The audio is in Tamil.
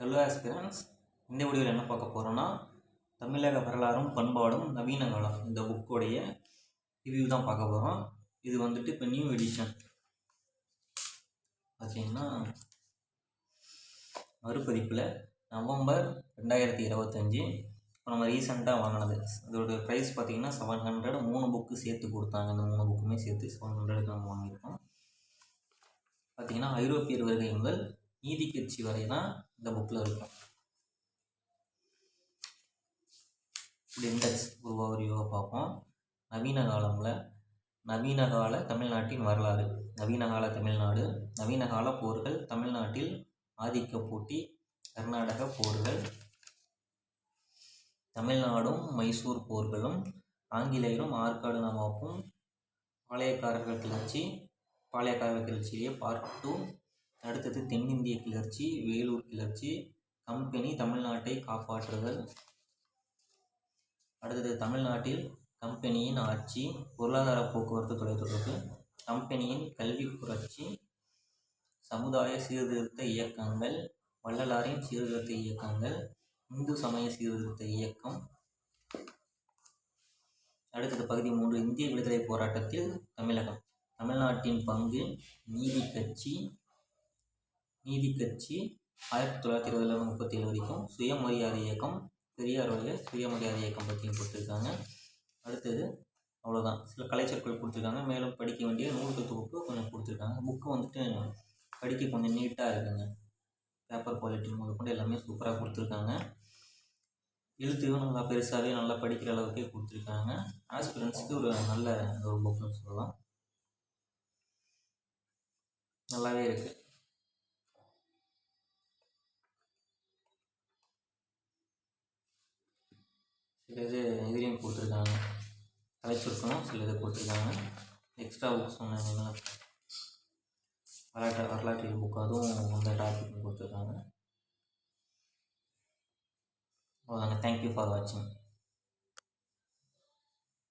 ஹலோ ஆஸ்பிரன்ஸ் இந்த வீடியோவில் என்ன பார்க்க போகிறோன்னா தமிழக வரலாறும் பண்பாடும் நவீன காலம் இந்த புக்கோடைய ரிவ்யூ தான் பார்க்க போகிறோம் இது வந்துட்டு இப்போ நியூ எடிஷன் பார்த்தீங்கன்னா மறுபதிப்பில் நவம்பர் ரெண்டாயிரத்தி இருபத்தஞ்சி. இப்போ நம்ம ரீசெண்டாக வாங்கினது. அதோட ப்ரைஸ் பார்த்தீங்கன்னா செவன் ஹண்ட்ரட் மூணு புக்கு சேர்த்து கொடுத்தாங்க. இந்த மூணு புக்குமே சேர்த்து செவன் ஹண்ட்ரடுக்கு நம்ம வாங்கியிருக்கோம். பார்த்தீங்கன்னா ஐரோப்பியர் வருகை முதல் நீதி கட்சி வரை தான் இந்த புக்கில் இருக்கும். இப்படி இண்டெக்ஸ் ஒரு யோகா பார்ப்போம். நவீன காலமில் நவீன கால தமிழ்நாட்டின் வரலாறு. நவீன கால தமிழ்நாடு நவீன கால போர்கள் தமிழ்நாட்டில் ஆதிக்க போட்டி கர்நாடக போர்கள் தமிழ்நாடும் மைசூர் போர்களும் ஆங்கிலேயரும் ஆற்காடு நவாப்பும் பாளையக்காரர்கள் கிளர்ச்சி பாளையக்காரர்கள் கிளர்ச்சியிலேயே பார்ட் டூ அடுத்தது தென்னிந்திய கிளர்ச்சி வேலூர் கிளர்ச்சி கம்பெனி தமிழ்நாட்டை காப்பாற்றுதல். அடுத்தது தமிழ்நாட்டில் கம்பெனியின் ஆட்சி பொருளாதார போக்குவரத்து தொலைத்தொடர்பு கம்பெனியின் கல்வி புரட்சி சமுதாய சீர்திருத்த இயக்கங்கள் வள்ளலாரின் சீர்திருத்த இயக்கங்கள் இந்து சமய சீர்திருத்த இயக்கம். அடுத்தது பகுதி மூன்று இந்திய விடுதலை போராட்டத்தில் தமிழகம். தமிழ்நாட்டின் பங்கு நீதி கட்சி நீதி கட்சி ஆயிரத்தி தொள்ளாயிரத்தி இருபதுலேருந்து முப்பத்தி ஏழு வரைக்கும் சுயமரியாதை இயக்கம் பெரியாருடைய சுயமரியாதை இயக்கம் பற்றியும் கொடுத்துருக்காங்க. அடுத்தது அவ்வளோதான் சில கலைச்சொற்கள் கொடுத்துருக்காங்க. மேலும் படிக்க வேண்டிய நூல்கள் தொகுப்பு கொஞ்சம் கொடுத்துருக்காங்க. புக்கு வந்துட்டு படிக்க கொஞ்சம் நீட்டாக இருக்குங்க. பேப்பர் குவாலிட்டி முதல் கொண்டு எல்லாமே சூப்பராக கொடுத்துருக்காங்க. எழுத்துக்கும் நல்லா பெருசாகவே நல்லா படிக்கிற அளவுக்கே கொடுத்துருக்காங்க. ஆஸ்பிரன்ஸுக்கு ஒரு நல்ல ஒரு புக்குன்னு சொல்லலாம். நல்லாவே இருக்குது சில இது இதுலேயும் கொடுத்துருக்காங்க கலைச்சுருக்கணும் சில இது கொடுத்துருக்காங்க எக்ஸ்ட்ரா புக்ஸ் சொன்னாங்கன்னா வரலாற்று வரலாற்று புக் அதுவும் அந்த டாபிக் கொடுத்துருக்காங்க அவ்வளோதாங்க தேங்க்யூ ஃபார் வாட்சிங்